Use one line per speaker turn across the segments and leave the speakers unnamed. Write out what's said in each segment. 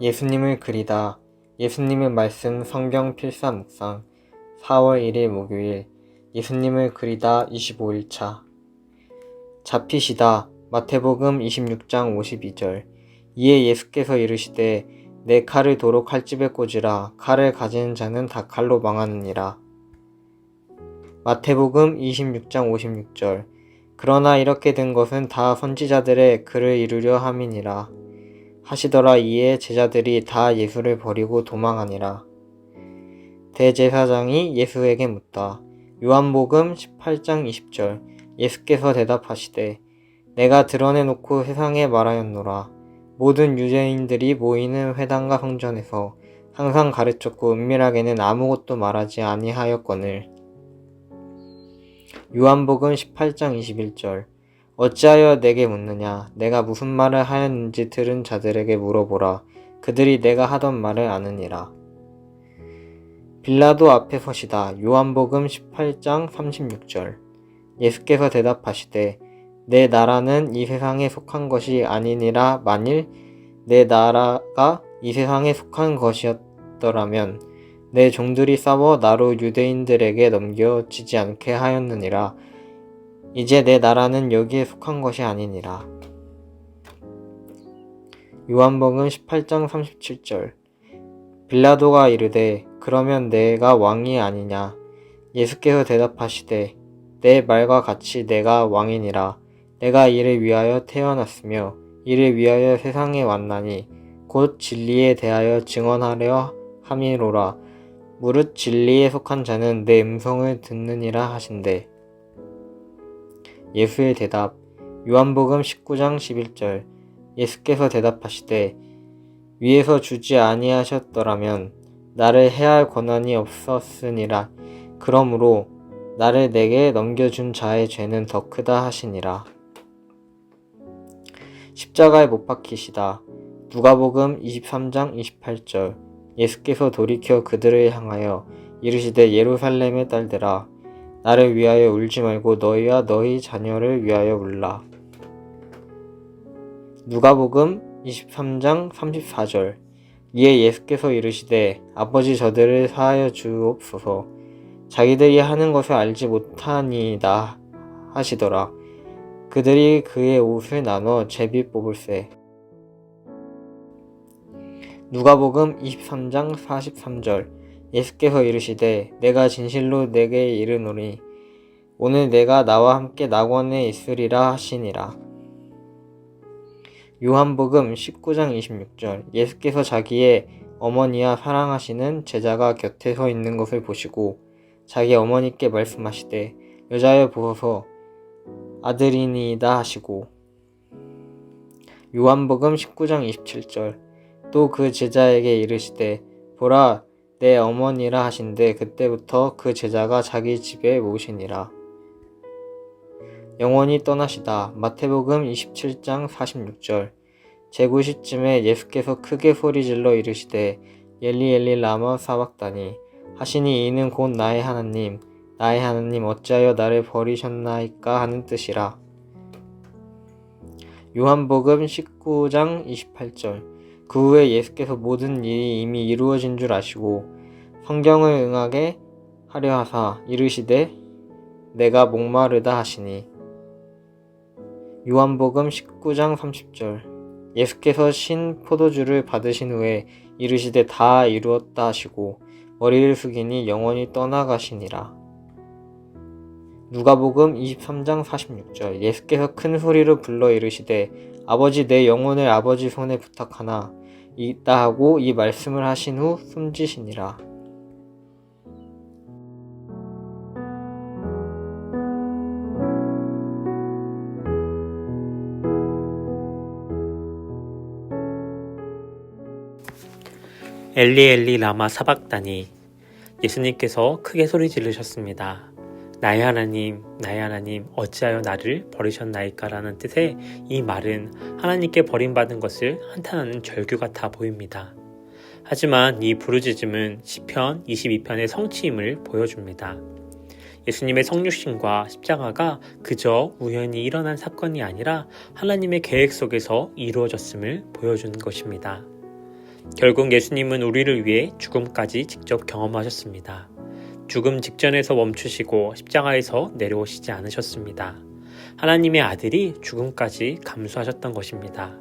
예수님을 그리다. 예수님의 말씀 성경 필사 묵상. 4월 1일 목요일. 예수님을 그리다 25일차. 잡히시다. 마태복음 26장 52절. 이에 예수께서 이르시되 내 칼을 도로 칼집에 꽂으라. 칼을 가지는 자는 다 칼로 망하느니라. 마태복음 26장 56절. 그러나 이렇게 된 것은 다 선지자들의 글을 이루려 함이니라 하시더라 이에 제자들이 다 예수를 버리고 도망하니라. 대제사장이 예수에게 묻다. 요한복음 18장 20절 예수께서 대답하시되 내가 드러내놓고 세상에 말하였노라. 모든 유대인들이 모이는 회당과 성전에서 항상 가르쳤고 은밀하게는 아무것도 말하지 아니하였거늘. 요한복음 18장 21절 어찌하여 내게 묻느냐? 내가 무슨 말을 하였는지 들은 자들에게 물어보라. 그들이 내가 하던 말을 아느니라. 빌라도 앞에 서시다. 요한복음 18장 36절. 예수께서 대답하시되 내 나라는 이 세상에 속한 것이 아니니라 만일 내 나라가 이 세상에 속한 것이었더라면 내 종들이 싸워 나로 유대인들에게 넘겨지지 않게 하였느니라. 이제 내 나라는 여기에 속한 것이 아니니라. 요한복음 18장 37절. 빌라도가 이르되 그러면 내가 왕이 아니냐? 예수께서 대답하시되 내 말과 같이 내가 왕이니라. 내가 이를 위하여 태어났으며 이를 위하여 세상에 왔나니 곧 진리에 대하여 증언하려 함이로라. 무릇 진리에 속한 자는 내 음성을 듣느니라 하신대 예수의 대답 요한복음 19장 11절 예수께서 대답하시되 위에서 주지 아니하셨더라면 나를 해할 권한이 없었으니라. 그러므로 나를 내게 넘겨준 자의 죄는 더 크다 하시니라. 십자가에 못 박히시다. 누가복음 23장 28절 예수께서 돌이켜 그들을 향하여 이르시되 예루살렘의 딸들아 나를 위하여 울지 말고 너희와 너희 자녀를 위하여 울라. 누가복음 23장 34절 이에 예수께서 이르시되 아버지 저들을 사하여 주옵소서 자기들이 하는 것을 알지 못하니이다 하시더라. 그들이 그의 옷을 나눠 제비 뽑을세. 누가복음 23장 43절 예수께서 이르시되 내가 진실로 내게 이르노니 오늘 내가 나와 함께 낙원에 있으리라 하시니라. 요한복음 19장 26절. 예수께서 자기의 어머니와 사랑하시는 제자가 곁에 서 있는 것을 보시고 자기 어머니께 말씀하시되 여자여 보소서 아들이니이다 하시고. 요한복음 19장 27절. 또 그 제자에게 이르시되 보라 내 어머니라 하신데 그때부터 그 제자가 자기 집에 모시니라. 영원히 떠나시다. 마태복음 27장 46절. 제9시쯤에 예수께서 크게 소리질러 이르시되 엘리 엘리 라마 사박다니 하시니 이는 곧 나의 하나님 나의 하나님 어찌하여 나를 버리셨나이까 하는 뜻이라. 요한복음 19장 28절. 그 후에 예수께서 모든 일이 이미 이루어진 줄 아시고 성경을 응하게 하려 하사 이르시되 내가 목마르다 하시니. 요한복음 19장 30절. 예수께서 신 포도주를 받으신 후에 이르시되 다 이루었다 하시고 머리를 숙이니 영원히 떠나가시니라. 누가복음 23장 46절. 예수께서 큰 소리로 불러 이르시되 아버지 내 영혼을 아버지 손에 부탁하나 있다 하고 이 말씀을 하신 후 숨지시니라.
엘리 엘리 라마 사박다니 예수님께서 크게 소리 지르셨습니다. 나의 하나님, 나의 하나님, 어찌하여 나를 버리셨나이까라는 뜻의 이 말은 하나님께 버림받은 것을 한탄하는 절규 같아 보입니다. 하지만 이 부르짖음은 시편 22편의 성취임을 보여줍니다. 예수님의 성육신과 십자가가 그저 우연히 일어난 사건이 아니라 하나님의 계획 속에서 이루어졌음을 보여주는 것입니다. 결국 예수님은 우리를 위해 죽음까지 직접 경험하셨습니다. 죽음 직전에서 멈추시고 십자가에서 내려오시지 않으셨습니다. 하나님의 아들이 죽음까지 감수하셨던 것입니다.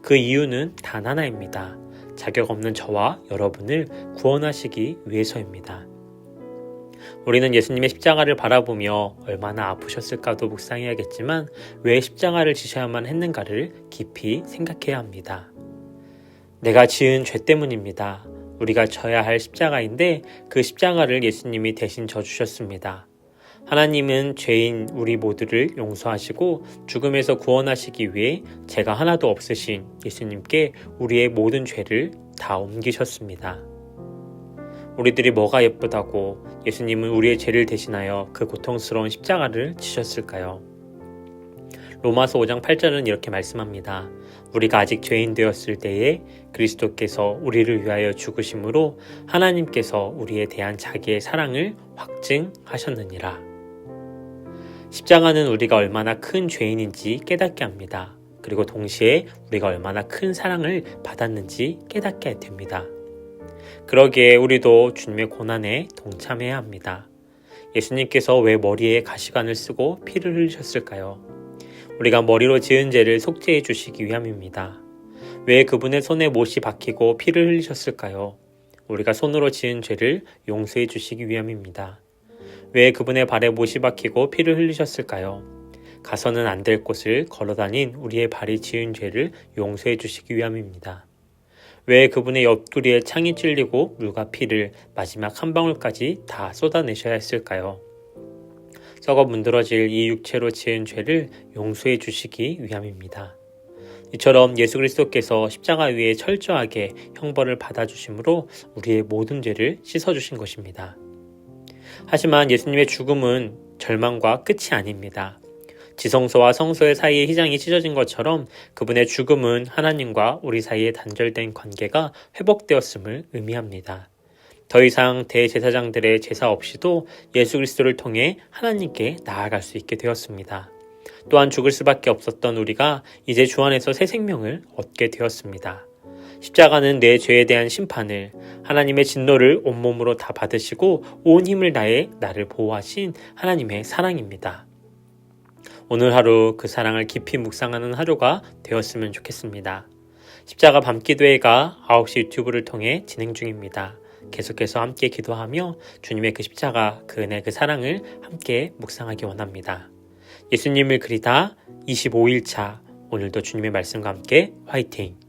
그 이유는 단 하나입니다. 자격 없는 저와 여러분을 구원하시기 위해서입니다. 우리는 예수님의 십자가를 바라보며 얼마나 아프셨을까도 묵상해야겠지만 왜 십자가를 지셔야만 했는가를 깊이 생각해야 합니다. 내가 지은 죄 때문입니다. 우리가 져야 할 십자가인데 그 십자가를 예수님이 대신 져주셨습니다. 하나님은 죄인 우리 모두를 용서하시고 죽음에서 구원하시기 위해 죄가 하나도 없으신 예수님께 우리의 모든 죄를 다 옮기셨습니다. 우리들이 뭐가 예쁘다고 예수님은 우리의 죄를 대신하여 그 고통스러운 십자가를 지셨을까요? 로마서 5장 8절은 이렇게 말씀합니다. 우리가 아직 죄인 되었을 때에 그리스도께서 우리를 위하여 죽으심으로 하나님께서 우리에 대한 자기의 사랑을 확증하셨느니라. 십자가는 우리가 얼마나 큰 죄인인지 깨닫게 합니다. 그리고 동시에 우리가 얼마나 큰 사랑을 받았는지 깨닫게 됩니다. 그러기에 우리도 주님의 고난에 동참해야 합니다. 예수님께서 왜 머리에 가시관을 쓰고 피를 흘리셨을까요? 우리가 머리로 지은 죄를 속죄해 주시기 위함입니다. 왜 그분의 손에 못이 박히고 피를 흘리셨을까요? 우리가 손으로 지은 죄를 용서해 주시기 위함입니다. 왜 그분의 발에 못이 박히고 피를 흘리셨을까요? 가서는 안 될 곳을 걸어다닌 우리의 발이 지은 죄를 용서해 주시기 위함입니다. 왜 그분의 옆구리에 창이 찔리고 물과 피를 마지막 한 방울까지 다 쏟아내셔야 했을까요? 썩어 문드러질 이 육체로 지은 죄를 용서해 주시기 위함입니다. 이처럼 예수 그리스도께서 십자가 위에 철저하게 형벌을 받아주심으로 우리의 모든 죄를 씻어주신 것입니다. 하지만 예수님의 죽음은 절망과 끝이 아닙니다. 지성소와 성소의 사이에 희장이 찢어진 것처럼 그분의 죽음은 하나님과 우리 사이에 단절된 관계가 회복되었음을 의미합니다. 더 이상 대제사장들의 제사 없이도 예수 그리스도를 통해 하나님께 나아갈 수 있게 되었습니다. 또한 죽을 수밖에 없었던 우리가 이제 주 안에서 새 생명을 얻게 되었습니다. 십자가는 내 죄에 대한 심판을 하나님의 진노를 온몸으로 다 받으시고 온 힘을 다해 나를 보호하신 하나님의 사랑입니다. 오늘 하루 그 사랑을 깊이 묵상하는 하루가 되었으면 좋겠습니다. 십자가 밤기도회가 9시 유튜브를 통해 진행 중입니다. 계속해서 함께 기도하며 주님의 그 십자가, 그 은혜, 그 사랑을 함께 묵상하기 원합니다. 예수님을 그리다 25일차 오늘도 주님의 말씀과 함께 화이팅!